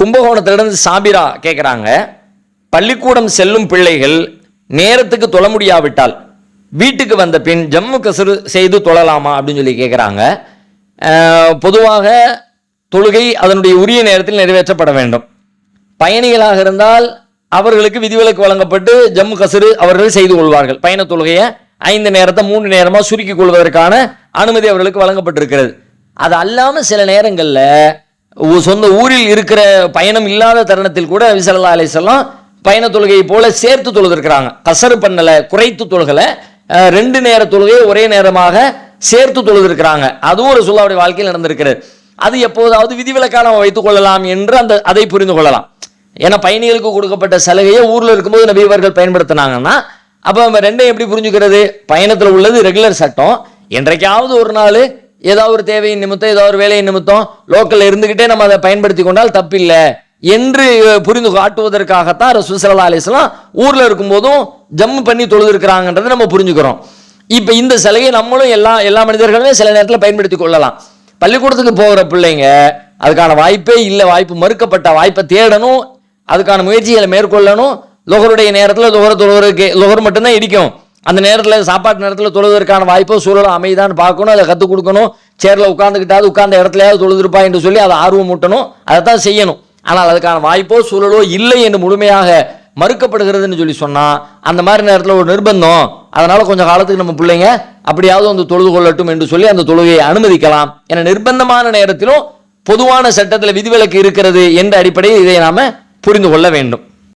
கும்பகோணத்திலிருந்து சாபிரா கேட்குறாங்க பள்ளிக்கூடம் செல்லும் பிள்ளைகள் நேரத்துக்கு தொழ முடியாவிட்டால் வீட்டுக்கு வந்த பின் ஜம்மு கசுரு செய்து தொழலாமா? அப்படின்னு சொல்லி கேட்குறாங்க பொதுவாக தொழுகை அதனுடைய உரிய நேரத்தில் நிறைவேற்றப்பட வேண்டும். பயணிகளாக இருந்தால் அவர்களுக்கு விதிவிலக்கு வழங்கப்பட்டு ஜம்மு கசரு அவர்கள் செய்து கொள்வார்கள். பயண தொழுகையை ஐந்து நேரத்தை மூன்று நேரமாக சுருக்கிக் கொள்வதற்கான அனுமதி அவர்களுக்கு வழங்கப்பட்டிருக்கிறது. அது அல்லாமல் சில நேரங்களில் சொந்த ஊரில் இருக்கிற பயணம் இல்லாத தருணத்தில் கூட விசலல்லா அலிசல்லாம் பயண தொழுகையை போல சேர்த்து தொழுதிருக்கிறாங்க. கசரு பண்ணலை குறைத்து தொழுகலை ரெண்டு நேர தொழுகையை ஒரே நேரமாக சேர்த்து தொழுதுருக்கிறாங்க. அதுவும் ஒரு சொல்லாவுடைய வாழ்க்கையில் நடந்திருக்கிறது. அது எப்போதாவது விதிவிலக்காக நம்ம வைத்துக் கொள்ளலாம் என்று அந்த அதை புரிந்து கொள்ளலாம். ஏன்னா பயணிகளுக்கு கொடுக்கப்பட்ட சலுகையை ஊரில் இருக்கும்போது நபியவர்கள் பயன்படுத்தினாங்கன்னா அப்போ நம்ம ரெண்டையும் எப்படி புரிஞ்சுக்கிறது? பயணத்தில் உள்ளது ரெகுலர் சட்டம். என்றைக்காவது ஒரு நாள் ஏதாவது ஒரு தேவையின் நிமித்தம் ஏதாவது ஒரு வேலையின் நிமித்தம் லோக்கலில் இருந்துக்கிட்டே நம்ம அதை பயன்படுத்தி கொண்டால் தப்பில்லை என்று புரிந்து காட்டுவதற்காகத்தான் ரசூல் ஸல்லல்லாஹு அலைஹி வஸல்லம் இருக்கும்போதும் ஜம்மு பண்ணி தொழுதுருக்கிறாங்கன்றதை நம்ம புரிஞ்சுக்கிறோம். இப்போ இந்த சிலையை நம்மளும் எல்லா எல்லா மனிதர்களுமே சில நேரத்தில் பயன்படுத்தி கொள்ளலாம். பள்ளிக்கூடத்துக்கு போகிற பிள்ளைங்க அதுக்கான வாய்ப்பே இல்லை வாய்ப்பு மறுக்கப்பட்ட வாய்ப்பை தேடணும் அதுக்கான முயற்சிகளை மேற்கொள்ளணும். லொகருடைய நேரத்தில் லொகர தொழுவதற்கு லொகர் மட்டும்தான் இடிக்கும். அந்த நேரத்தில் சாப்பாட்டு நேரத்தில் தொழுவதற்கான வாய்ப்போ சூழலும் அமைதான்னு பார்க்கணும் அதை கற்றுக் கொடுக்கணும். சேரில் உட்காந்துக்கிட்டாவது உட்காந்த இடத்துலயாவது தொழுதுருப்பா என்று சொல்லி அதை ஆர்வம் ஊட்டணும் அதை தான் செய்யணும். ஆனால் அதுக்கான வாய்ப்போ சூழலோ இல்லை என்று முழுமையாக மறுக்கப்படுகிறதுன்னு சொல்லி சொன்னால் அந்த மாதிரி நேரத்தில் ஒரு நிர்பந்தம். அதனால் கொஞ்சம் காலத்துக்கு நம்ம பிள்ளைங்க அப்படியாவது வந்து தொழுது கொள்ளட்டும் என்று சொல்லி அந்த தொழுகையை அனுமதிக்கலாம். என நிர்பந்தமான நேரத்திலும் பொதுவான சட்டத்தில் விதிவிலக்கு இருக்கிறது என்ற அடிப்படையில் இதை நாம் புரிந்து கொள்ள வேண்டும்.